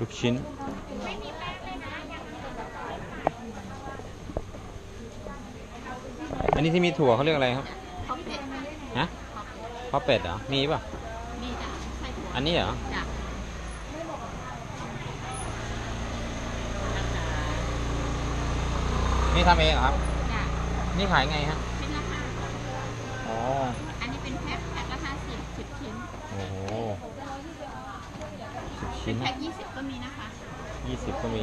ลูกชิ้น อันนี้ที่มีถั่วเขาเรียกอะไรครับข้าวเป็ดฮะข้าวเป็ดเหรอ มีป่ะ มีจ้ะไส้ถั่วอันนี้เหรอจ้ะนี่ทำเองเหรอครับ จ้ะ นี่ขายไงฮะชิ้นละห้าอ๋อ อันนี้เป็นแพ็คแพ็คละห้าสิบสิบชิ้น โอ้โหสิบเป็ ชิ้นนแพ็คยี่สิบก็มีนะคะยี่สิบก็มี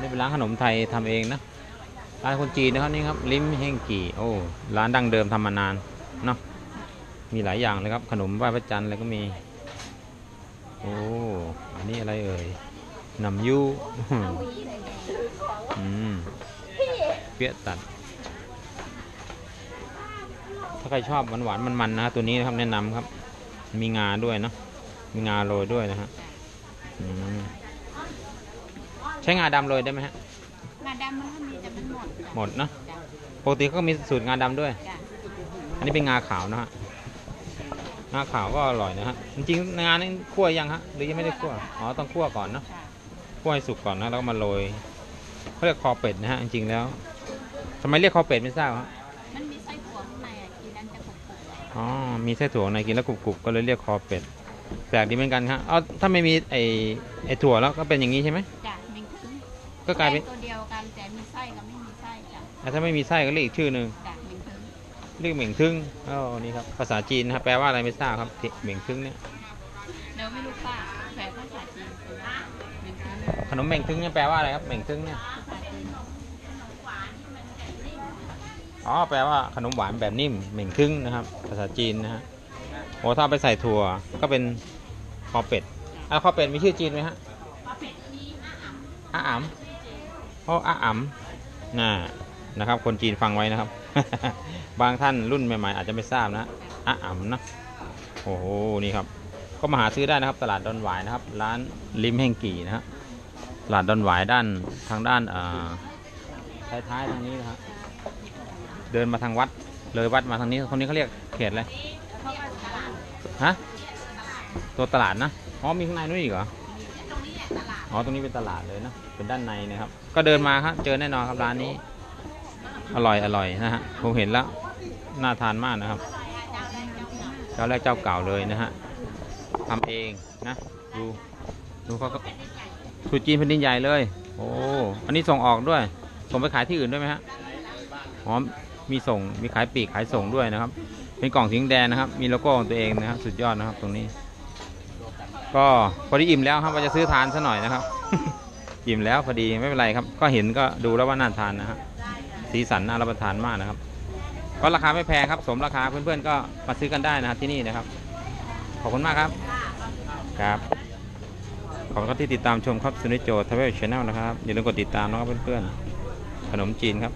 นี่เป็นร้านขนมไทยทำเองนะร้านคนจีนนะครับนี่ครับลิมเฮงกีโอ้ร้านดั้งเดิมทำมานานเนาะมีหลายอย่างเลยครับ ขนมไหว้พระจันทร์อะไรก็มีโอ้อันนี้อะไรเอ่ยหนำยูอืมเปี๊ยะตัด ถ้าใครชอบหวานๆมันๆนะตัวนี้นะครับแนะนำครับมีงาด้วยเนาะ มีงาโรยด้วยนะฮะอืมใช้งาดำโรยได้ไหมฮะงาดำมันก็มีแต่มันหมดจ้ะหมดเนาะจ้ะปกติเขาก็มีสูตรงาดำด้วยจ้ะอันนี้เป็นงาขาวนะฮะงาขาวก็อร่อยนะฮะจริงๆงานี่คั่วยังฮะหรือยังไม่ได้คั่วอ๋อต้องคั่วก่อนเนาะจ้ะคั่วให้สุกก่อนนะแล้วก็มาโรยเขาเรียกคอเป็ดนะฮะจริงๆแล้วทำไมเรียกคอเป็ดไม่ทราบฮะมันมีไส้ถั่วข้างในอะกินแล้วจะกรุบๆอ๋อมีไส้ถั่วข้างในกินแล้วกรุบๆก็เลยเรียกคอเป็ด แปลกดีเหมือนกันครับเอาถ้าไม่มีไอไอถั่วแล้วก็เป็นอย่างนี้ใช่ไหมจ้ะเมงทึงก็กลายเป็นแป้งตัวเดียวกันแต่มีไส้กับไม่มีไส้จ้ะแต่ถ้าไม่มีไส้ก็เรียกอีกชื่อหนึ่งจ้ะเมงทึงเรียกเหม่งทึ่งอ๋อนี่ครับภาษาจีนนะครับแปลว่าอะไรไม่ทราบครับเหม่งทึ่งเนี่ยเดี๋ยวไม่รู้ป้าแปลภาษาจีนเมงทึงขนมเหม่งทึ่งเนี่ยแปลว่าอะไรครับเหม่งทึ่งเนี่ยภาษาจีนอ๋อแปลว่าขนมหวานแบบนิ่มเหม่งทึ่งนะครับ ภาษาจีนนะฮะ โอ้ถ้าเอาไปใส่ถั่วก็เป็นคอเป็ดอะคอเป็ดมีชื่อจีนไหมฮะอาอ๋ำโอ้อาอ๋ำน่านะครับ คนจีนฟังไว้นะครับ บางท่านรุ่นใหม่ๆอาจจะไม่ทราบนะอาอ๋ำนะโอ้โหนี่ครับ ก็มาหาซื้อได้นะครับ ตลาดดอนหวายนะครับ ร้านริมแห่งกี่นะฮะตลาดดอนหวายด้านทางด้านอ่าท้ายๆทางนี้นะครับเดินมาทางวัดเลยวัดมาทางนี้คนนี้เขาเรียกเขตอะไร ฮะตัวตลาดนะอ๋อมีข้างในนู้นอีกเหรออ๋อตรงนี้เป็นตลาดเลยนะเป็นด้านในนะครับ ก็เดินมาครับเจอแน่นอนครับร้านนี้ อร่อยอร่อยนะฮะผมเห็นแล้วน่าทานมากนะครับเจ้าแรกเจ้าเก่าเลยนะฮะทำเองนะดูดูเขาก็สูตรจีนแผ่นดินใหญ่เลย โอ้อันนี้ส่งออกด้วยส่งไปขายที่อื่นด้วยไหมฮะอ๋อมีส่งมีขายปลีกขายส่งด้วยนะครับ เป็นกล่องสีแดงนะครับ มีโลโก้ของตัวเองนะครับ สุดยอดนะครับตรงนี้ ก็พอดีอิ่มแล้วครับว่าจะซื้อทานซะหน่อยนะครับ อิ่มแล้วพอดีไม่เป็นไรครับ ก็เห็นก็ดูแล้วว่าน่าทานนะฮะสีสันน่ารับประทานมากนะครับ ก็ราคาไม่แพงครับ สมราคาเพื่อนๆก็มาซื้อกันได้นะครับที่นี่นะครับ ขอบคุณมากครับครับขอบคุณที่ติดตามชมครับซูนิโจทเวลชาแนลนะครับอย่าลืมกดติดตามนะครับเพื่อนๆขนมจีนครับ